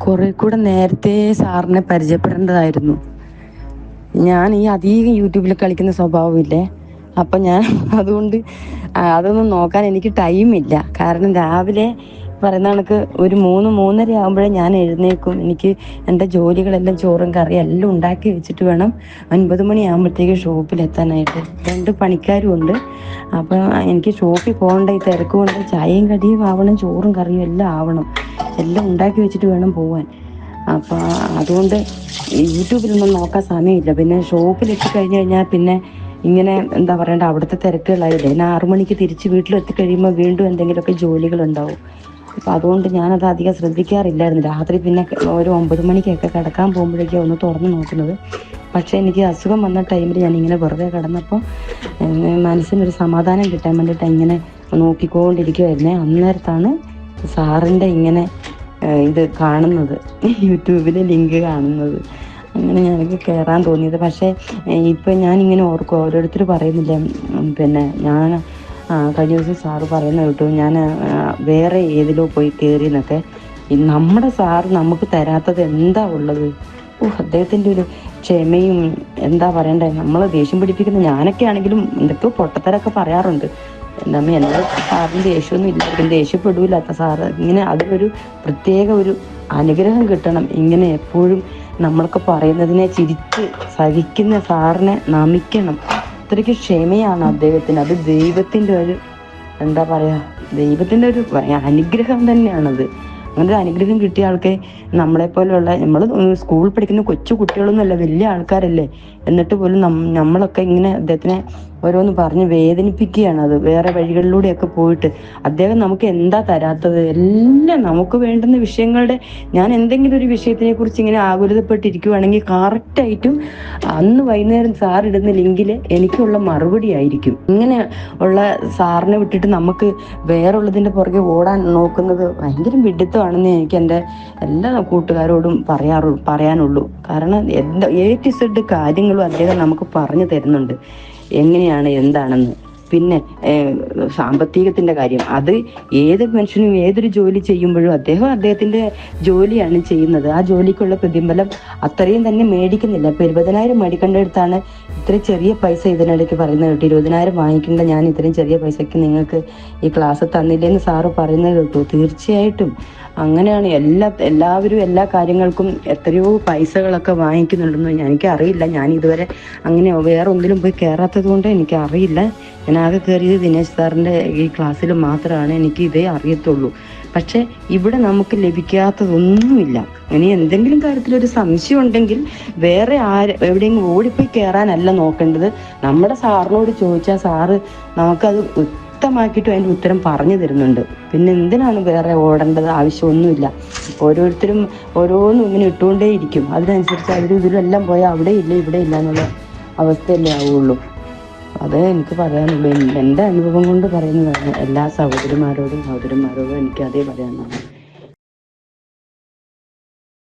കുറെ കൂടെ നേരത്തെ സാറിനെ പരിചയപ്പെടേണ്ടതായിരുന്നു. ഞാൻ ഈ അധികം യൂട്യൂബിൽ കളിക്കുന്ന സ്വഭാവമില്ലേ? അപ്പൊ ഞാൻ അതുകൊണ്ട് അതൊന്നും നോക്കാൻ എനിക്ക് ടൈം ഇല്ല കാരണം രാവിലെ പറയുന്ന കണക്ക് ഒരു മൂന്ന് മൂന്നര ആകുമ്പോഴേ ഞാൻ എഴുന്നേക്കും എനിക്ക് എന്റെ ജോലികളെല്ലാം ചോറും കറിയും എല്ലാം ഉണ്ടാക്കി വെച്ചിട്ട് വേണം ഒൻപത് മണിയാകുമ്പോഴത്തേക്ക് ഷോപ്പിൽ എത്താനായിട്ട്. രണ്ട് പണിക്കാരും ഉണ്ട്. അപ്പം എനിക്ക് ഷോപ്പിൽ പോകേണ്ട ഈ തിരക്ക് കൊണ്ട് ചായയും കടിയും ആവണം ചോറും കറിയും എല്ലാം ആവണം. എല്ലാം ഉണ്ടാക്കി വെച്ചിട്ട് വേണം പോവാൻ. അപ്പോൾ അതുകൊണ്ട് യൂട്യൂബിലൊന്നും നോക്കാൻ സമയമില്ല. പിന്നെ ഷോപ്പിൽ കഴിഞ്ഞ് കഴിഞ്ഞാൽ പിന്നെ ഇങ്ങനെ എന്താ പറയണ്ട അവിടുത്തെ തിരക്കുകളായില്ലേ. ഞാൻ ആറു മണിക്ക് തിരിച്ച് വീട്ടിലെത്തി കഴിയുമ്പോൾ വീണ്ടും എന്തെങ്കിലുമൊക്കെ ജോലികളുണ്ടാവും. അപ്പോൾ അതുകൊണ്ട് ഞാനത് അധികം ശ്രദ്ധിക്കാറില്ലായിരുന്നു. രാത്രി പിന്നെ ഒരു ഒമ്പത് മണിക്കൊക്കെ കിടക്കാൻ പോകുമ്പോഴേക്കും ഒന്ന് തുറന്നു നോക്കുന്നത്. പക്ഷേ എനിക്ക് അസുഖം വന്ന ടൈമിൽ ഞാൻ ഇങ്ങനെ വെറുതെ കിടന്നപ്പോൾ മനസ്സിനൊരു സമാധാനം കിട്ടാൻ വേണ്ടിയിട്ട് ഇങ്ങനെ നോക്കിക്കൊണ്ടിരിക്കുമായിരുന്നേ അന്നേരത്താണ് സാറിന്റെ ഇങ്ങനെ ഇത് കാണുന്നത്. യൂട്യൂബിൽ ലിങ്ക് കാണുന്നത്. അങ്ങനെ ഞാനൊക്കെ കയറാൻ തോന്നിയത്. പക്ഷേ ഇപ്പം ഞാനിങ്ങനെ ഓർക്കും. ഓരോരുത്തർ പറയുന്നില്ല പിന്നെ ഞാൻ കഴിഞ്ഞ ദിവസം സാറ് പറയുന്ന കേട്ടു. ഞാൻ വേറെ ഏതിലോ പോയി കയറി എന്നൊക്കെ നമ്മുടെ സാറ് നമുക്ക് തരാത്തത് എന്താ ഉള്ളത്? ഓ അദ്ദേഹത്തിന്റെ ഒരു ക്ഷമയും എന്താ പറയണ്ടേ നമ്മൾ ദേഷ്യം പിടിപ്പിക്കുന്ന ഞാനൊക്കെ ആണെങ്കിലും എന്തൊക്കെയോ പൊട്ടത്തരൊക്കെ പറയാറുണ്ട്. എന്താ എന്നാൽ സാറിന് ദേഷ്യമൊന്നും ഇല്ല. ദേഷ്യപ്പെടില്ലാത്ത സാറ്. ഇങ്ങനെ അതിനൊരു പ്രത്യേക ഒരു അനുഗ്രഹം കിട്ടണം. ഇങ്ങനെ എപ്പോഴും നമ്മളൊക്കെ പറയുന്നതിനെ ചിരിച്ച് സഹിക്കുന്ന സാറിനെ നമിക്കണം. അത്രയ്ക്ക് ക്ഷമയാണ് അദ്ദേഹത്തിന്. അത് ദൈവത്തിന്റെ ഒരു എന്താ പറയുക ദൈവത്തിന്റെ ഒരു അനുഗ്രഹം തന്നെയാണത്. അങ്ങനെ ഒരു അനുഗ്രഹം കിട്ടിയ ആൾക്കെ നമ്മളെ പോലെയുള്ള നമ്മൾ സ്കൂളിൽ പഠിക്കുന്ന കൊച്ചു കുട്ടികളൊന്നുമല്ല വലിയ ആൾക്കാരല്ലേ. എന്നിട്ട് പോലും നമ്മളൊക്കെ ഇങ്ങനെ അദ്ദേഹത്തിനെ ഓരോന്ന് പറഞ്ഞ് വേദനിപ്പിക്കുകയാണ്. അത് വേറെ വഴികളിലൂടെയൊക്കെ പോയിട്ട് അദ്ദേഹം നമുക്ക് എന്താ തരാത്തത്? എല്ലാം നമുക്ക് വേണ്ടുന്ന വിഷയങ്ങളുടെ ഞാൻ എന്തെങ്കിലും ഒരു വിഷയത്തിനെ കുറിച്ച് ഇങ്ങനെ ആകുലതപ്പെട്ടിരിക്കുവാണെങ്കിൽ കറക്റ്റായിട്ടും അന്ന് വൈകുന്നേരം സാർ ഇടുന്ന ലിങ്കിൽ എനിക്കുള്ള മറുപടി ആയിരിക്കും. ഇങ്ങനെ ഉള്ള സാറിനെ വിട്ടിട്ട് നമുക്ക് വേറുള്ളതിന്റെ പുറകെ ഓടാൻ നോക്കുന്നത് ഭയങ്കര വിഡിത്തമാണെന്ന് എനിക്ക് എന്റെ എല്ലാ കൂട്ടുകാരോടും പറയാറു പറയാനുള്ളൂ. കാരണം എന്താ എ സെഡ് കാര്യങ്ങളും അദ്ദേഹം നമുക്ക് പറഞ്ഞു തരുന്നുണ്ട്. എങ്ങനെയാണ് എന്താണെന്ന്. പിന്നെ സാമ്പത്തികത്തിന്റെ കാര്യം. അത് ഏത് മനുഷ്യനും ഏതൊരു ജോലി ചെയ്യുമ്പോഴും അദ്ദേഹം അദ്ദേഹത്തിന്റെ ജോലിയാണ് ചെയ്യുന്നത്. ആ ജോലിക്കുള്ള പ്രതിഫലം അത്രയും തന്നെ മേടിക്കുന്നില്ല. ഇപ്പൊ ഇരുപതിനായിരം മേടിക്കേണ്ടടുത്താണ് ഇത്രയും ചെറിയ പൈസ ഇതിനിടയ്ക്ക് പറയുന്നത് കേട്ടു. ഇരുപതിനായിരം വാങ്ങിക്കേണ്ട ഞാൻ ഇത്രയും ചെറിയ പൈസയ്ക്ക് നിങ്ങൾക്ക് ഈ ക്ലാസ് തന്നില്ലെന്ന് സാറ് പറയുന്നത് കേട്ടു. തീർച്ചയായിട്ടും അങ്ങനെയാണ് എല്ലാ എല്ലാവരും എല്ലാ കാര്യങ്ങൾക്കും എത്രയോ പൈസകളൊക്കെ വാങ്ങിക്കുന്നുണ്ടെന്ന് എനിക്ക് അറിയില്ല ഞാൻ ഇതുവരെ അങ്ങനെ വേറെ ഒന്നിലും പോയി കയറാത്തത് കൊണ്ട് എനിക്ക് അറിയില്ല ഞാൻ ആകെ കയറിയത് ദിനേശ് സാറിന്റെ ഈ ക്ലാസ്സിൽ മാത്രമാണ് എനിക്ക് ഇതേ അറിയത്തുള്ളൂ. പക്ഷേ ഇവിടെ നമുക്ക് ലഭിക്കാത്തതൊന്നുമില്ല. ഇനി എന്തെങ്കിലും കാര്യത്തിലൊരു സംശയം ഉണ്ടെങ്കിൽ വേറെ ആര് എവിടെയെങ്കിലും ഓടിപ്പോയി കയറാനല്ല നോക്കേണ്ടത്. നമ്മുടെ സാറിനോട് ചോദിച്ചാൽ സാറ് നമുക്കത് വ്യക്തമാക്കിയിട്ട് അതിന്റെ ഉത്തരം പറഞ്ഞു തരുന്നുണ്ട്. പിന്നെ എന്തിനാണ് വേറെ ഓടേണ്ടത്? ആവശ്യമൊന്നുമില്ല. ഓരോരുത്തരും ഓരോന്നും ഇങ്ങനെ ഇട്ടുകൊണ്ടേ ഇരിക്കും അതിനനുസരിച്ച് അവർ ഇതിലെല്ലാം പോയാൽ അവിടെ ഇല്ല ഇവിടെ ഇല്ല എന്നുള്ള അവസ്ഥയല്ലേ ആവുള്ളൂ. അത് എനിക്ക് പറയാനുള്ളൂ. എന്റെ അനുഭവം കൊണ്ട് പറയുന്നതാണ് എല്ലാ സഹോദരിമാരോടും സഹോദരന്മാരോടും എനിക്ക് അതേ പറയാനുള്ളൂ